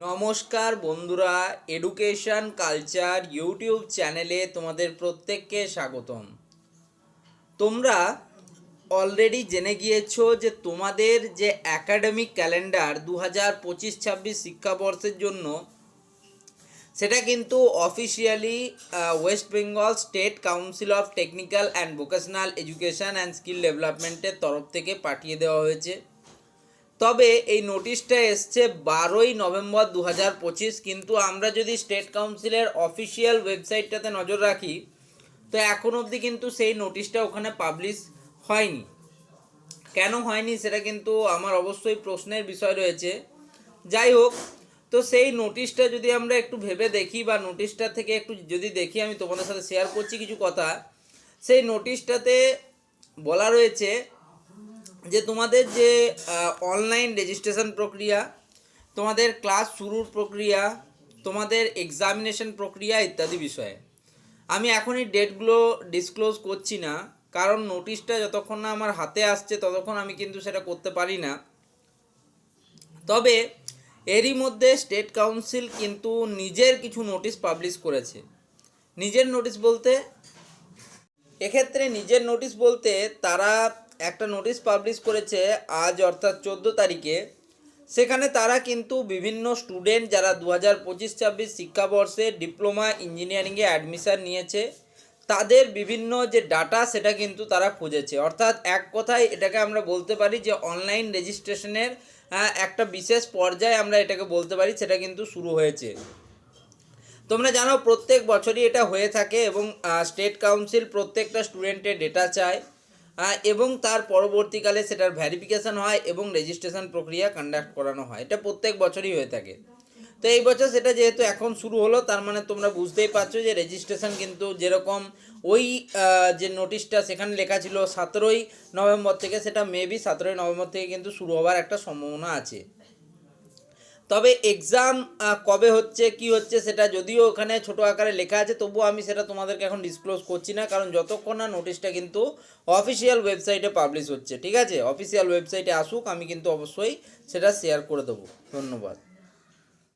নমস্কার বন্ধুরা education culture YouTube চ্যানেলে তোমাদের প্রত্যেককে স্বাগতম। তোমরা অলরেডি জেনে গিয়েছো যে তোমাদের যে একাডেমিক ক্যালেন্ডার দু হাজার পঁচিশ ছাব্বিশ শিক্ষাবর্ষের জন্য, সেটা কিন্তু officially West Bengal state council of technical and vocational education and skill ডেভেলপমেন্টের তরফ থেকে পাঠিয়ে দেওয়া হয়েছে। তবে এই নোটিশটা এসছে বারোই নভেম্বর দু হাজার পঁচিশ, কিন্তু আমরা যদি স্টেট কাউন্সিলের অফিসিয়াল ওয়েবসাইটটাতে নজর রাখি, তো এখন অবধি কিন্তু সেই নোটিশটা ওখানে পাবলিশ হয়নি। কেন হয়নি সেটা কিন্তু আমার অবশ্যই প্রশ্নের বিষয় রয়েছে। যাই হোক, তো সেই নোটিশটা যদি আমরা একটু ভেবে দেখি বা নোটিশটা থেকে একটু যদি দেখি, আমি তোমাদের সাথে শেয়ার করছি কিছু কথা। সেই নোটিশটাতে বলা রয়েছে যে তোমাদের যে অনলাইন রেজিস্ট্রেশন প্রক্রিয়া, তোমাদের ক্লাস শুরুর প্রক্রিয়া, তোমাদের এক্সামিনেশন প্রক্রিয়া ইত্যাদি বিষয়ে। আমি এখনই ডেটগুলো ডিসক্লোজ করছি না, কারণ নোটিশটা যতক্ষণ না আমার হাতে আসছে, ততক্ষণ আমি কিন্তু সেটা করতে পারি না। তবে এরই মধ্যে স্টেট কাউন্সিল কিন্তু নিজের কিছু নোটিশ পাবলিশ করেছে। নিজের নোটিশ বলতে, এক্ষেত্রে নিজের নোটিশ বলতে তারা একটা নোটিশ পাবলিশ করেছে আজ অর্থাৎ চোদ্দ তারিখে। সেখানে তারা কিন্তু বিভিন্ন স্টুডেন্ট যারা দু হাজার পঁচিশ ছাব্বিশ শিক্ষাবর্ষে ডিপ্লোমা ইঞ্জিনিয়ারিংয়ে অ্যাডমিশান নিয়েছে তাদের বিভিন্ন যে ডাটা সেটা কিন্তু তারা খুঁজেছে। অর্থাৎ এক কথায় এটাকে আমরা বলতে পারি যে অনলাইন রেজিস্ট্রেশনের আহ, একটা বিশেষ পর্যায়ে আমরা এটাকে বলতে পারি সেটা কিন্তু শুরু হয়েছে। তোমরা জানো প্রত্যেক বছরই এটা হয়ে থাকে এবং স্টেট কাউন্সিল প্রত্যেকটা স্টুডেন্টের ডেটা চায়। এবং তার পরবর্তীকালে সেটার ভ্যারিফিকেশান হয় এবং রেজিস্ট্রেশন প্রক্রিয়া কন্ডাক্ট করানো হয়। এটা প্রত্যেক বছরই হয়ে থাকে। তো এই বছর সেটা যেহেতু এখন শুরু হলো, তার মানে তোমরা বুঝতেই পারছ যে রেজিস্ট্রেশন কিন্তু যেরকম ওই যে নোটিশটা সেখানে লেখা ছিল সতেরোই নভেম্বর থেকে, সেটা মেবি সতেরোই নভেম্বর থেকে কিন্তু শুরু হওয়ার একটা সম্ভাবনা আছে। তবে এক্সাম কবে হচ্ছে, কি হচ্ছে সেটা যদিও ওখানে ছোট আকারে লেখা আছে, তবুও আমি সেটা তোমাদেরকে এখন ডিসক্লোজ করছি না, কারণ যতক্ষণ না নোটিশটা কিন্তু অফিসিয়াল ওয়েবসাইটে পাবলিশ হচ্ছে, ঠিক আছে? অফিসিয়াল ওয়েবসাইটে আসুক, আমি কিন্তু অবশ্যই সেটা শেয়ার করে দেবো। ধন্যবাদ।